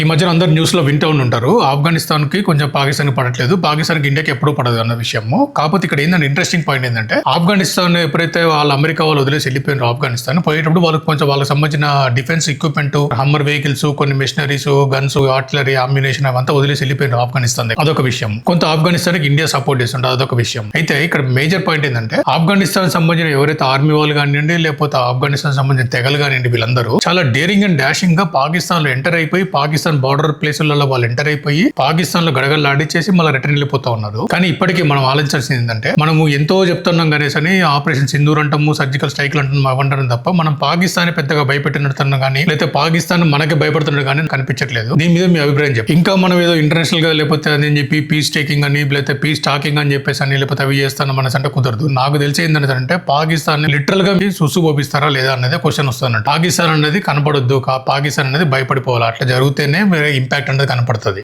ఈ మధ్యన అందరు న్యూస్లో వింటూ ఉంటారు ఆఫ్ఘనిస్తాన్కి కొంచెం పాకిస్తాన్ పడట్లేదు. పాకిస్తాన్కి ఇండియాకి ఎప్పుడూ పడదు అన్న విషయము. కాకపోతే ఇక్కడ ఏంటంటే ఇంట్రెస్టింగ్ పాయింట్ ఏంటంటే ఆఫ్ఘనిస్తాన్ ఎప్పుడైతే వాళ్ళు అమెరికా వాళ్ళు వదిలేసి వెళ్ళిపోయినారు ఆఫ్ఘనిస్తాన్ పోయేటప్పుడు వాళ్ళకి కొంచెం వాళ్ళకి సంబంధించిన డిఫెన్స్ ఎక్విప్మెంట్ హమ్మర్ వెహికల్స్ కొన్ని మిషనరీస్ గన్స్ ఆర్టిలరీ అమ్యునేషన్ అవంతా వదిలేసి వెళ్ళిపోయినారు ఆఫ్ఘనిస్తాన్ అదొక విషయం. కొంత ఆఫ్ఘనిస్తాన్కి ఇండియా సపోర్ట్ చేస్తుంటే అదొక విషయం. అయితే ఇక్కడ మేజర్ పాయింట్ ఏంటంటే ఆఫ్ఘనిస్తాన్ సంబంధించిన ఎవరైతే ఆర్మీ వాళ్ళు కానివ్వండి లేకపోతే ఆఫ్ఘనిస్తాన్ సంబంధించిన తెగలు కానివ్వండి వీళ్ళందరూ చాలా డేరింగ్ అండ్ డాషింగ్గా పాకిస్తాన్లో ఎంటర్ అయిపోయి పాకిస్తాన్ బార్డర్ ప్లేసులలో వాళ్ళు ఎంటర్ అయిపోయి పాకిస్తాన్లో గడగలాడిచ్చేసి మళ్ళీ రిటర్న్ వెళ్ళిపోతా ఉన్నారు. కానీ ఇప్పటికీ మనం ఆలోచించాల్సింది ఏంటంటే మనము ఎంతో చెప్తున్నాం గణేష్ అని ఆపరేషన్ సింధూర్ అంటాము సర్జికల్ స్ట్రైక్ అంటాము అవంటాం తప్ప మనం పాకిస్తాన్ పెద్దగా భయపెట్టినట్టున్నా కానీ లేకపోతే పాకిస్తాన్ మనకి భయపడుతున్నాడు కానీ కనిపించట్లేదు. దీని మీద మీ అభిప్రాయం చెప్పి ఇంకా మనం ఏదో ఇంటర్నేషనల్గా లేకపోతే అని చెప్పి పీస్ టేకింగ్ అని లేకపోతే పీస్ టాకింగ్ అని చెప్పేసి అని లేకపోతే అవి చేస్తాను మన అంటే కుదరదు. నాకు తెలిసి ఏంటంటే పాకిస్తాన్ లిటరల్గా సుసు పోపిస్తారా లేదా అనేది క్వశ్చన్ వస్తుంది పాకిస్తాన్ అనేది కనపడొద్దు పాకిస్తాన్ అనేది భయపడిపోవాలి? అట్లా జరిగితేనే ఇంపాక్ట్ అనేది కనపడుతుంది.